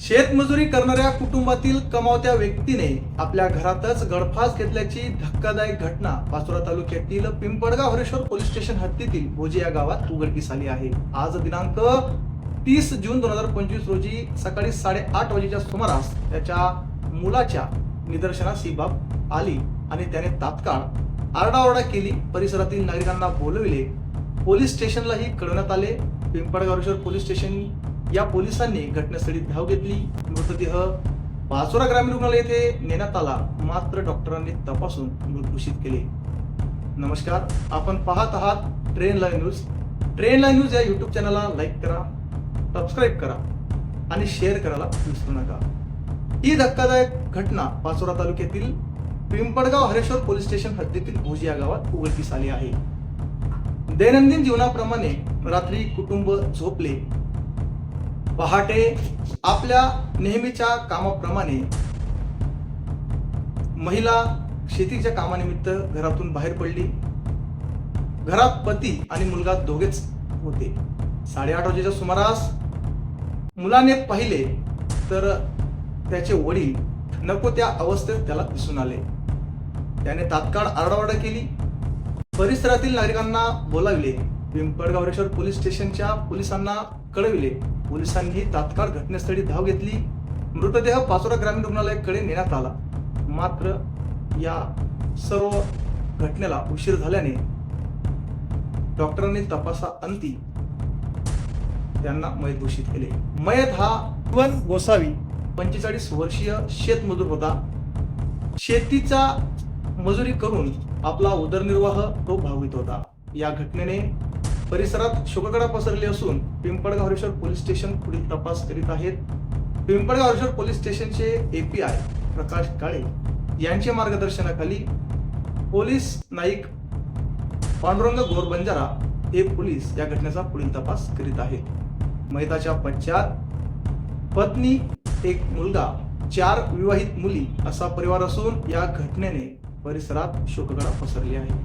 शेतमजुरी करणाऱ्या कुटुंबातील कमावत्या व्यक्तीने आपल्या घरातच गळफास घेतल्याची धक्कादायक घटना पाचोरा तालुक्यातील पिंपळगाव हरेश्वर पोलीस स्टेशन हद्दीतील भोजे या गावात उघडकीस आली आहे. आज दिनांक तीस जून दोन हजार पंचवीस रोजी सकाळी साडेआठ वाजेच्या सुमारास त्याच्या मुलाच्या निदर्शनास ही बाब आली आणि त्याने तात्काळ आरडाओरडा केली. परिसरातील नागरिकांना बोलविले. पोलीस स्टेशनलाही कळवण्यात आले. पिंपळगाव हरेश्वर पोलीस स्टेशन या पोलिसांनी घटनास्थळी धाव घेतली. मृतदेह पाचोरा ग्रामीण रुग्णालय येथे नेण्यात आला. मात्र डॉक्टरांनी तपासून मृत घोषित केले. नमस्कार. आपण पाहत आहात train live news. Train live news या यूट्यूब चॅनलला लाईक करा सबस्क्राईब करा आणि शेअर करायला विसरू नका. ही धक्कादायक घटना पाचोरा तालुक्यातील पिंपळगाव हरेश्वर पोलीस स्टेशन हद्दीतील भोजी या गावात उघडकीस आली आहे. दैनंदिन जीवनाप्रमाणे रात्री कुटुंब झोपले. पहाटे आपल्या नेहमीच्या कामाप्रमाणे महिला शेतीच्या कामानिमित्त घरातून बाहेर पडली. घरात पती आणि मुलगा दोघेच होते. साडेआठ वाजेच्या सुमारास मुलाने पाहिले तर त्याचे वडील नको त्या अवस्थेत त्याला दिसून आले. त्याने तात्काळ आरडाओरडा केली. परिसरातील नागरिकांना बोलाविले. पिंपळगावरेश्वर पोलीस स्टेशनच्या पोलिसांना कळविले. पोलिसांनी तात्काळ घटनास्थळी धाव घेतली. मृतदेह पाचोरा ग्रामीण रुग्णालयाकडे नेण्यात आला. मात्र या सर्व घटनेला उशीर झाल्याने डॉक्टरांनी तपासा अंती त्यांना मयत घोषित केले. मयत हा वन गोसावी पंचेचाळीस वर्षीय शेतमजूर होता. शेतीचा मजुरी करून आपला उदरनिर्वाह तो भागवित होता. या घटनेने परिसरात शोककडा पसरली असून पिंपळ गावरेश्वर पोलीस स्टेशन पुढील तपास करीत आहेत. पिंपळ हरेश्वर पोलीस स्टेशनचे एपीआय प्रकाश काळे यांच्या मार्गदर्शनाखाली पोलीस नाईक पांडुरंग गोरबंजारा हे पोलीस या घटनेचा पुढील तपास करीत आहेत. मैताच्या पश्चात पत्नी एक मुलगा चार विवाहित मुली असा परिवार असून या घटनेने परिसरात शोकगडा पसरली आहे.